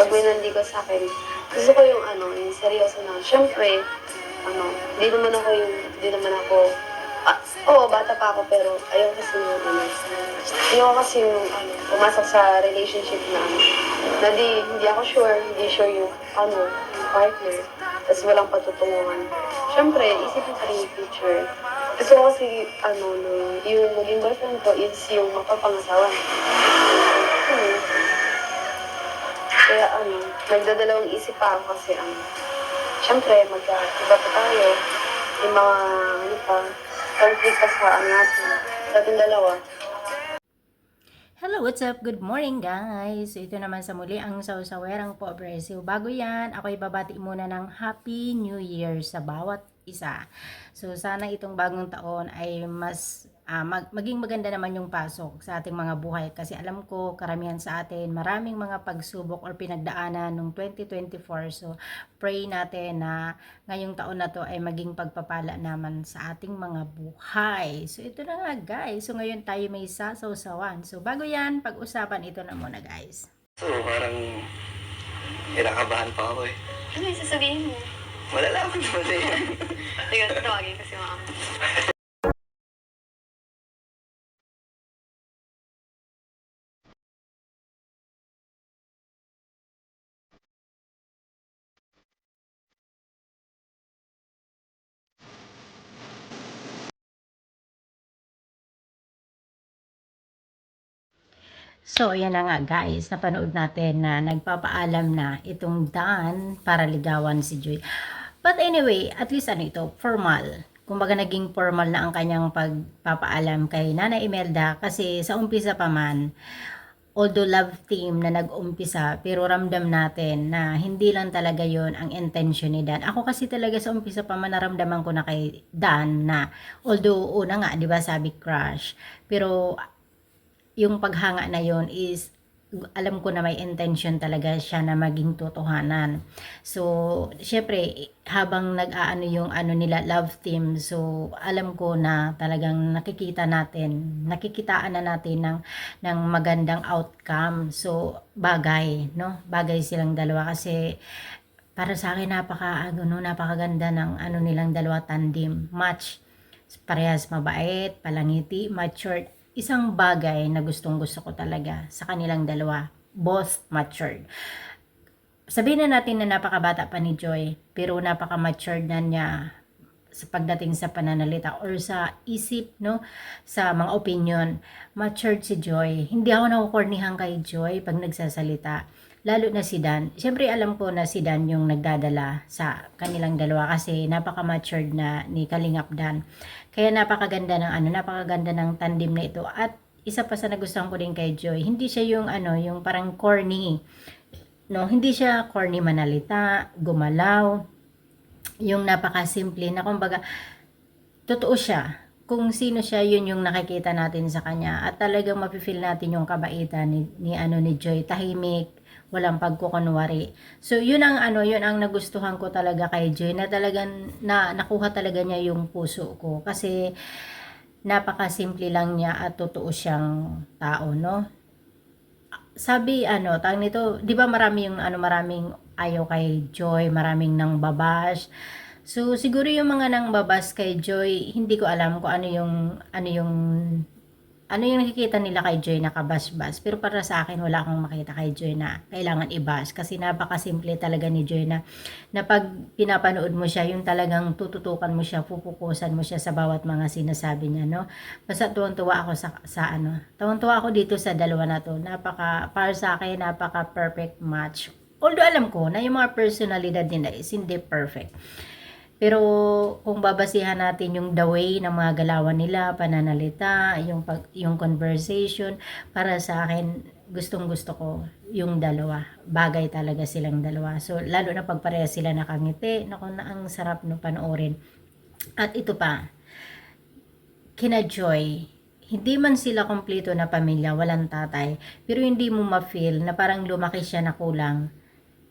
pag may nandigo sa akin, gusto ko yung ano, yung seryoso na. Siyempre, ano, di naman ako yung, di naman ako, ah, oo, bata pa ako, pero ayaw kasi yung, ano, ayaw kasi yung, ano, pumasok sa relationship na, ano, na di, hindi ako sure, hindi sure yung, ano, partner, tapos walang patutunguhan. Siyempre, isipin ko rin yung future. Gusto ko kasi, ano, no, yung maging boyfriend ko is yung mapapangasawa. Nagdadalawang isip pa ako kasi ano, syempre, magka-iba pa tayo. Yung mga, ano pa, conflict pa sa ano natin, sa ating dalawa. Hello, what's up? Good morning guys! Ito naman sa muli ang sausawerang po So, bago yan, ako ibabati muna ng Happy New Year sa bawat isa. So, sana itong bagong taon ay mas ah, mag- maging maganda naman yung pasok sa ating mga buhay. Kasi alam ko, karamihan sa atin, maraming mga pagsubok or pinagdaanan nung 2024. So, pray natin na ngayong taon na to ay maging pagpapala naman sa ating mga buhay. So, ito na nga guys. So, ngayon tayo may sasawsawan. So, bago yan, pag-usapan ito na muna guys. So, parang kinakabahan pa ako eh. Ano yung sasabihin mo? Malalaman mo na yan. Teka, tawagin kasi mga So, ayan na nga guys, napanood natin na nagpapaalam na itong Dan para ligawan si Joy. But anyway, at least ano ito, formal. Kumbaga naging formal na ang kanyang pagpapaalam kay Nana Imelda kasi sa umpisa pa man, although love team na nag-umpisa, pero ramdam natin na hindi lang talaga yon ang intention ni Dan. Ako kasi talaga sa umpisa pa man naramdaman ko na kay Dan na, although una nga, di ba sabi crush, pero yung paghanga na yon is alam ko na may intention talaga siya na maging totohanan. So, syempre, habang nag-aano yung ano nila, love team, so, alam ko na talagang nakikita natin, nakikitaan na natin ng, ng magandang outcome. So, bagay, no? Bagay silang dalawa kasi para sa akin napaka ano no, napakaganda ng ano nilang dalawa tandem match parehas mabait palangiti matured isang bagay na gustong gusto ko talaga sa kanilang dalawa both matured. Sabihin na natin na napakabata pa ni Joy pero napaka-matured na niya sa pagdating sa pananalita or sa isip no? Sa mga opinion. Matured si Joy. Hindi ako nakukornihan kay Joy pag nagsasalita lalo na si Dan. Syempre alam ko na si Dan yung nagdadala sa kanilang dalawa kasi napaka-matured na ni Kalingap Dan kaya napakaganda ng ano napakaganda ng tandem na ito. At isa pa sa nagustuhan ko din kay Joy hindi siya yung ano yung parang corny no? Hindi siya corny manalita gumalaw yung napakasimple na kumbaga totoo siya. Kung sino siya yun yung nakikita natin sa kanya. At talagang mapifeel natin yung kabaitan ni, ni ano ni Joy. Tahimik walang pagkukunwari. So yun ang ano yun ang nagustuhan ko talaga kay Joy na talagang na nakuha talaga niya yung puso ko. Kasi napakasimple lang niya at totoo siyang tao no? Sabi ano, tang nito, 'di ba marami yung ano maraming ayaw kay Joy, maraming nang babash. So siguro yung mga nang babas kay Joy, hindi ko alam kung ano yung ano yung ano yung nakikita nila kay Joy na kabas-bas. Pero para sa akin, wala akong makita kay Joy na kailangan ibas. Kasi napakasimple talaga ni Joy na, na pag pinapanood mo siya, yung talagang tututukan mo siya, pupukusan mo siya sa bawat mga sinasabi niya, no? Basta tuwang-tuwa ako sa, sa ano. Tuwang-tuwa ako dito sa dalawa na to. Napaka, para sa akin, napaka perfect match. Although alam ko na yung mga personalidad nila is hindi perfect. Pero kung babasihan natin yung the way ng mga galawan nila, pananalita, yung pag, yung conversation, para sa akin gustong gusto ko yung dalawa. Bagay talaga silang dalawa. So lalo na pag pareha sila nakangiti, naku na ang sarap no panoorin. At ito pa, kina Joy, hindi man sila kompleto na pamilya, walang tatay, pero hindi mo ma-feel na parang lumaki siya na kulang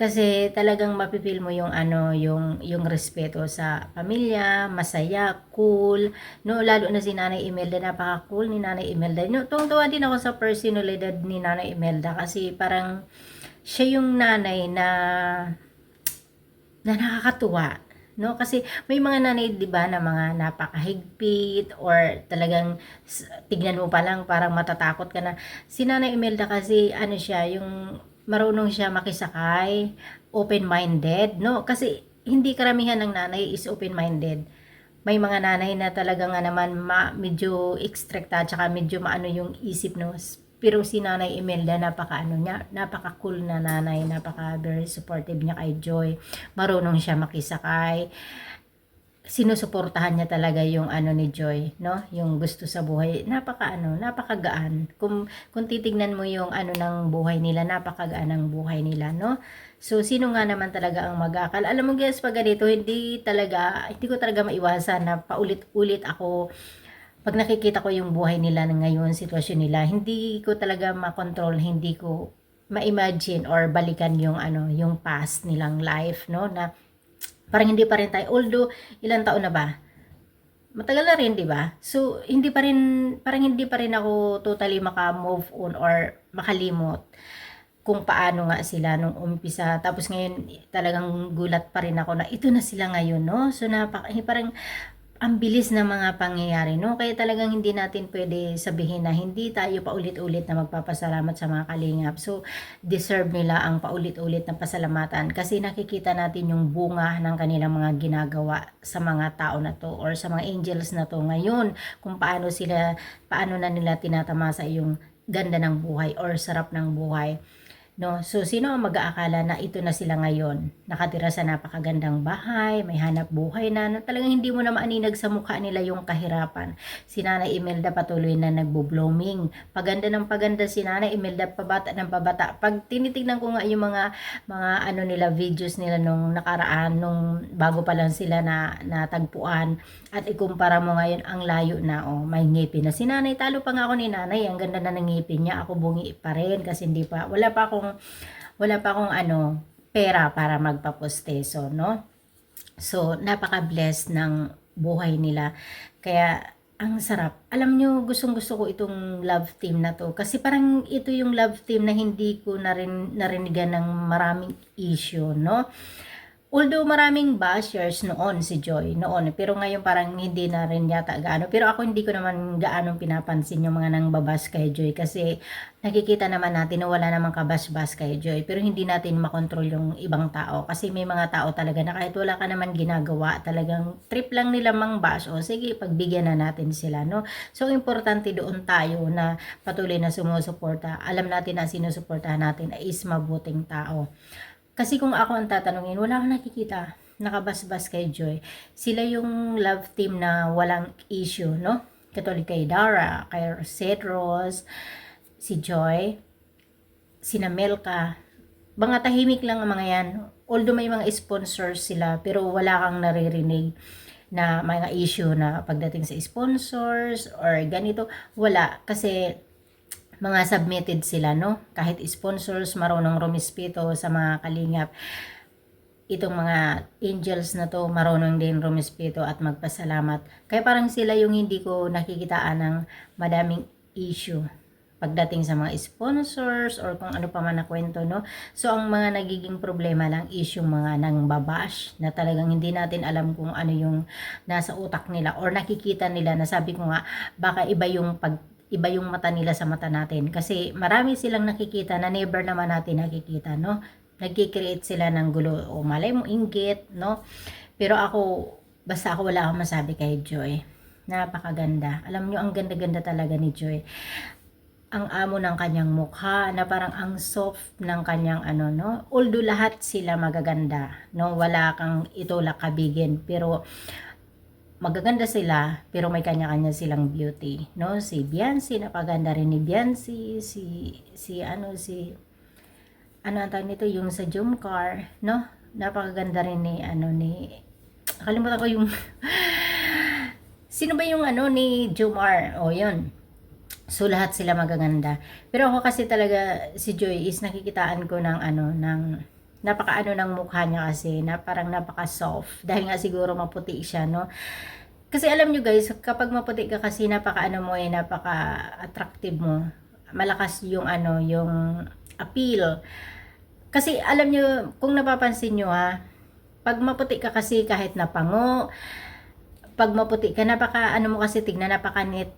kasi talagang mapipil mo yung ano yung yung respeto sa pamilya masaya cool. No lalo na si Nanay Imelda napaka cool ni Nanay Imelda. No tuwang-tuwa din ako sa personalidad ni Nanay Imelda kasi parang siya yung nanay na na nakakatuwa. No kasi may mga nanay 'di ba na mga napakahigpit or talagang tignan mo pa lang parang matatakot ka na. Si Nanay Imelda kasi ano siya yung marunong siya makisakay open-minded no? Kasi hindi karamihan ng nanay is open-minded. May mga nanay na talaga nga naman ma, medyo ekstrekta tsaka medyo maano yung isip no? Pero si Nanay Imelda napaka ano niya napaka cool na nanay napaka very supportive niya kay Joy. Marunong siya makisakay sinusuportahan niya talaga yung ano ni Joy, no? Yung gusto sa buhay. Napaka ano, napakagaan. Kung kung titingnan mo yung ano ng buhay nila, napakagaan ng buhay nila, no? So sino nga naman talaga ang mag-akal? Alam mo guys, pag ganito, hindi talaga hindi ko talaga maiwasan na paulit-ulit ako pag nakikita ko yung buhay nila ngayon, sitwasyon nila, hindi ko talaga makontrol, hindi ko ma-imagine or balikan yung ano, yung past nilang life, no? Na parang hindi pa rin tayo although ilang taon na ba? Matagal na rin di ba? So hindi pa rin parang hindi pa rin ako totally maka-move on or makalimot kung paano nga sila nung umpisa. Tapos ngayon talagang gulat pa rin ako na ito na sila ngayon no? So napaka parang ang bilis ng mga pangyayari, no? Kaya talagang hindi natin pwede sabihin na hindi tayo paulit-ulit na magpapasalamat sa mga kalingap. So, deserve nila ang paulit-ulit na pasalamatan kasi nakikita natin yung bunga ng kanilang mga ginagawa sa mga tao na to or sa mga angels na to ngayon kung paano sila paano na nila tinatamasa yung ganda ng buhay or sarap ng buhay no so sino ang mag-aakala na ito na sila ngayon? Nakatira sa napakagandang bahay may hanap buhay na, na talagang hindi mo na maaninag sa mukha nila yung kahirapan. Si Nanay Imelda patuloy na nagbo-blooming. Paganda ng paganda si Nanay Imelda pabata ng pabata. Pag tinitingnan ko nga yung mga mga ano nila videos nila nung nakaraan nung bago pa lang sila na natagpuan at ikumpara mo ngayon ang layo na oh may ngipin na. Si nanay talo pa nga ako ni nanay. Ang ganda na ng ngipin niya. Ako bungi pa rin kasi hindi pa wala pa wala pa akong ano pera para magpaposteso no so napaka-blessed ng buhay nila kaya ang sarap. Alam nyo, gustong gusto ko itong love team na to. Kasi parang ito yung love team na hindi ko narin, narinigan ng maraming issue, no? Although maraming bashers noon si Joy, noon. Pero ngayon parang hindi na rin yata gaano. Pero ako hindi ko naman gaano pinapansin yung mga nang babas kay Joy. Kasi nakikita naman natin na wala namang kabas-bas kay Joy. Pero hindi natin makontrol yung ibang tao. Kasi may mga tao talaga na kahit wala ka naman ginagawa, talagang trip lang nila mang bash. O sige, pagbigyan na natin sila. No? So, importante doon tayo na patuloy na sumusuporta. Alam natin na sinusuportahan natin ay is mabuting tao. Kasi kung ako ang tatanungin, wala akong nakikita nakabasbas kay Joy. Sila yung love team na walang issue, no? Katulad kay Dara, kay Cedros, si Joy, si Melka. Mga tahimik lang ang mga yan. Although may mga sponsors sila, pero wala kang naririnig na mga issue na pagdating sa sponsors or ganito. Wala. Kasi mga submitted sila, no? Kahit sponsors, marunong rumispito sa mga kalingap. Itong mga angels na to, marunong din rumispito at magpasalamat. Kaya parang sila yung hindi ko nakikitaan ng madaming issue pagdating sa mga sponsors or kung ano pa man na kwento, no? So, ang mga nagiging problema lang is yung mga nang babash na talagang hindi natin alam kung ano yung nasa utak nila or nakikita nila na sabi ko nga, baka iba yung pag iba yung mata nila sa mata natin. Kasi marami silang nakikita na never naman natin nakikita, no? Nagkikreate sila ng gulo. O malay mo, inggit, no? Pero ako, basta ako wala akong masabi kay Joy. Napakaganda. Alam nyo, ang ganda-ganda talaga ni Joy. Ang amo ng kanyang mukha, na parang ang soft ng kanyang ano, no? Although lahat sila magaganda, no? Wala kang itulak kabigin. Pero, magaganda sila pero may kanya-kanya silang beauty no? Si Biancy napaganda rin ni Biancy si si ano si ano ang nito yung sa Jumcar no? Napakaganda rin ni ano ni kalimutan ko yung sino ba yung ano ni Jumar o yun. So lahat sila magaganda. Pero ako kasi talaga si Joy is nakikitaan ko ng ano ng napaka ano ng mukha niya kasi na parang napaka soft dahil nga siguro maputi siya no? Kasi alam nyo guys kapag maputi ka kasi napaka ano mo eh napaka attractive mo. Malakas yung ano yung appeal. Kasi alam nyo, kung napapansin nyo ha, pag maputi ka kasi kahit napango, pag maputi ka, napaka, ano mo kasi tignan, napakanit,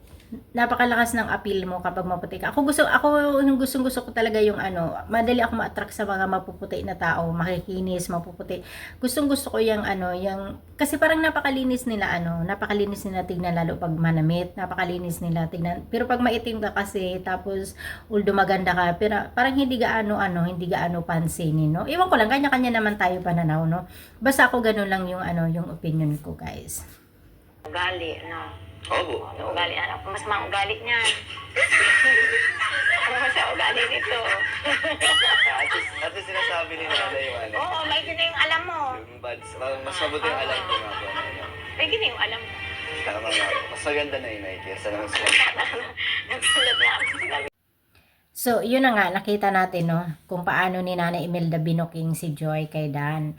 napakalakas ng appeal mo kapag maputi ka. Ako gusto, ako yung gustong gusto ko talaga yung ano, madali ako ma-attract sa mga mapuputi na tao, makikinis, mapuputi. Gustong gusto ko yung ano, yung, kasi parang napakalinis nila ano, napakalinis nila tignan lalo pag manamit, napakalinis nila tignan. Pero pag maitim ka kasi, tapos uldo maganda ka, pero parang hindi gaano ano, hindi gaano pansinin, no? Iwan ko lang, kanya-kanya naman tayo pananaw, no? Basta ako ganun lang yung ano, yung opinion ko, guys. Ugali, ano? Opo. Ano ugali? Ano? Mas mga ugali niyan. ano mas ang ugali nito? At least, at least sinasabi ni nanay yung ano. Oo, may gina yung alam mo. Yung buds, mas mabuti yung alam ko nga po. na ano. May gina yung alam mo. Tama nga. Mas maganda na yun, Nike. Sa naman sila. Nagsulat na ako sa. So, yun na nga, nakita natin, no, kung paano ni Nanay Imelda binuking si Joy kay Dan.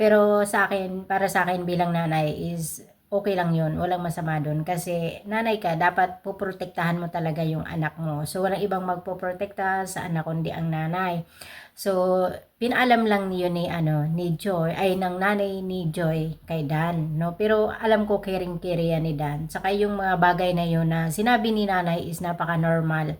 Pero sa akin, para sa akin bilang nanay is okay lang yun, walang masama doon. Kasi nanay ka, dapat puprotektahan mo talaga yung anak mo. So, walang ibang magpoprotekta sa anak kundi ang nanay. So, pinalam lang niyo ni ano ni Joy ay ng nanay ni Joy kay Dan, no? Pero alam ko caring-care yan ni Dan. Saka yung mga bagay na yun na sinabi ni nanay is napaka-normal.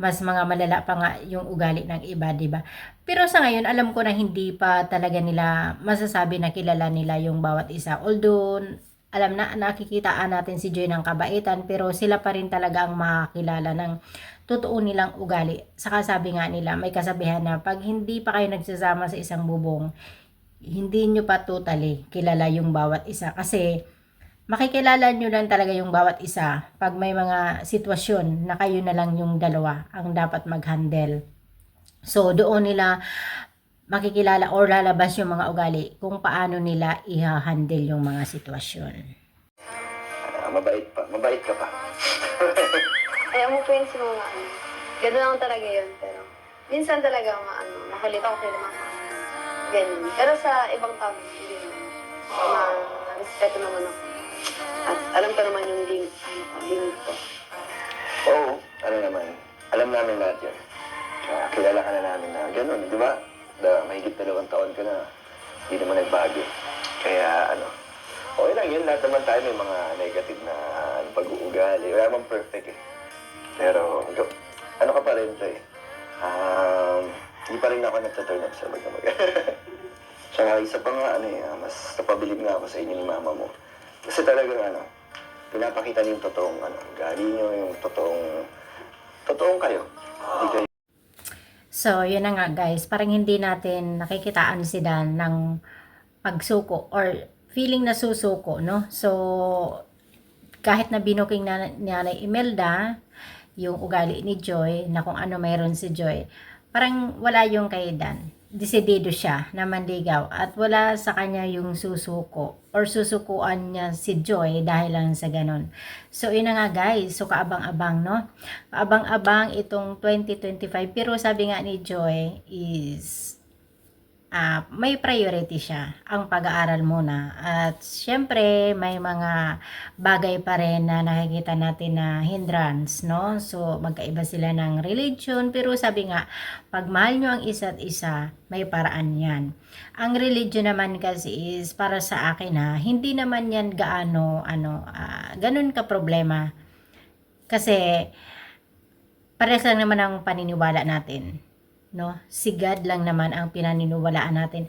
Mas mga malala pa nga yung ugali ng iba, 'di ba? Pero sa ngayon, alam ko na hindi pa talaga nila masasabi na kilala nila yung bawat isa. Although alam na nakikitaan natin si Joy ng kabaitan pero sila pa rin talaga ang makakilala ng totoo nilang ugali. Saka sabi nga nila, may kasabihan na pag hindi pa kayo nagsasama sa isang bubong, hindi nyo pa totally kilala yung bawat isa. Kasi makikilala nyo lang talaga yung bawat isa pag may mga sitwasyon na kayo na lang yung dalawa ang dapat mag-handle. So, doon nila makikilala or lalabas yung mga ugali kung paano nila i-handle yung mga sitwasyon. Ah, mabait pa. Mabait ka pa. Ayaw mo po yun sa mga ano. Ganun lang talaga yun, pero minsan talaga maano, makulit ako kay mama. Ganyan. Pero sa ibang tao, hindi naman. Ma-respeto naman ako. At alam ko naman yung lim ano, ko, limit ko. Oo. Ano naman. Alam namin lahat yun. Ah, kilala ka na namin na ganun, di ba? Da, mahigit dalawang taon ka na. Hindi naman nagbago. Kaya ano, okay lang yun. Lahat naman tayo may mga negative na pag-uugali. Wala naman perfect eh. Pero, ano ka pa rin to eh. Um, hindi pa rin ako nagtaturn up sa mag-amag. Tsaka isa pa nga, ano eh, ah, mas napabilib nga ako sa inyo ni mama mo. Kasi talagang ano, pinapakita niyo yung totoong ano, gali niyo, yung totoong, totoong kayo. Hindi kayo So, yun na nga guys, parang hindi natin nakikitaan si Dan ng pagsuko or feeling na susuko, no? So, kahit na binuking na ni Nanay Imelda, yung ugali ni Joy, na kung ano mayroon si Joy, parang wala yung kay Dan. Desidido siya na manligaw at wala sa kanya yung susuko or susukuan niya si Joy dahil lang sa ganon. So, yun na nga guys. So, kaabang-abang, no? Kaabang-abang itong 2025. Pero sabi nga ni Joy is ah may priority siya ang pag-aaral muna. At syempre, may mga bagay pa rin na nakikita natin na hindrance, no? So, magkaiba sila ng religion. Pero sabi nga, pag mahal nyo ang isa't isa, may paraan yan. Ang religion naman kasi is para sa akin ha, hindi naman yan gaano, ano, ah, ganun ka problema. Kasi, pares lang naman ang paniniwala natin. No? Si God lang naman ang pinaniniwalaan natin.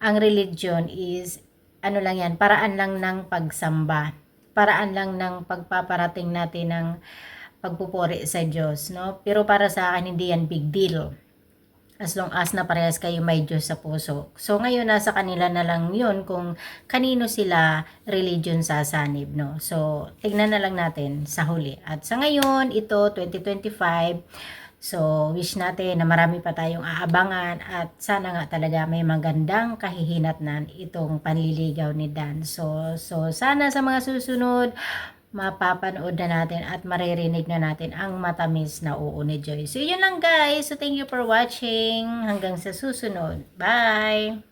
Ang religion is, ano lang yan, paraan lang ng pagsamba. Paraan lang ng pagpaparating natin ng pagpupuri sa Diyos. No? Pero para sa akin, hindi yan big deal as long as na parehas kayo may Diyos sa puso. So ngayon nasa kanila na lang 'yun kung kanino sila religion sasanib, no. So tignan na lang natin sa huli. At sa ngayon, ito 2025 So, wish natin na marami pa tayong aabangan at sana nga talaga may magandang kahihinatnan itong panliligaw ni Dan. So, so sana sa mga susunod, mapapanood na natin at maririnig na natin ang matamis na oo ni Joy. So, yun lang guys. So, thank you for watching. Hanggang sa susunod. Bye!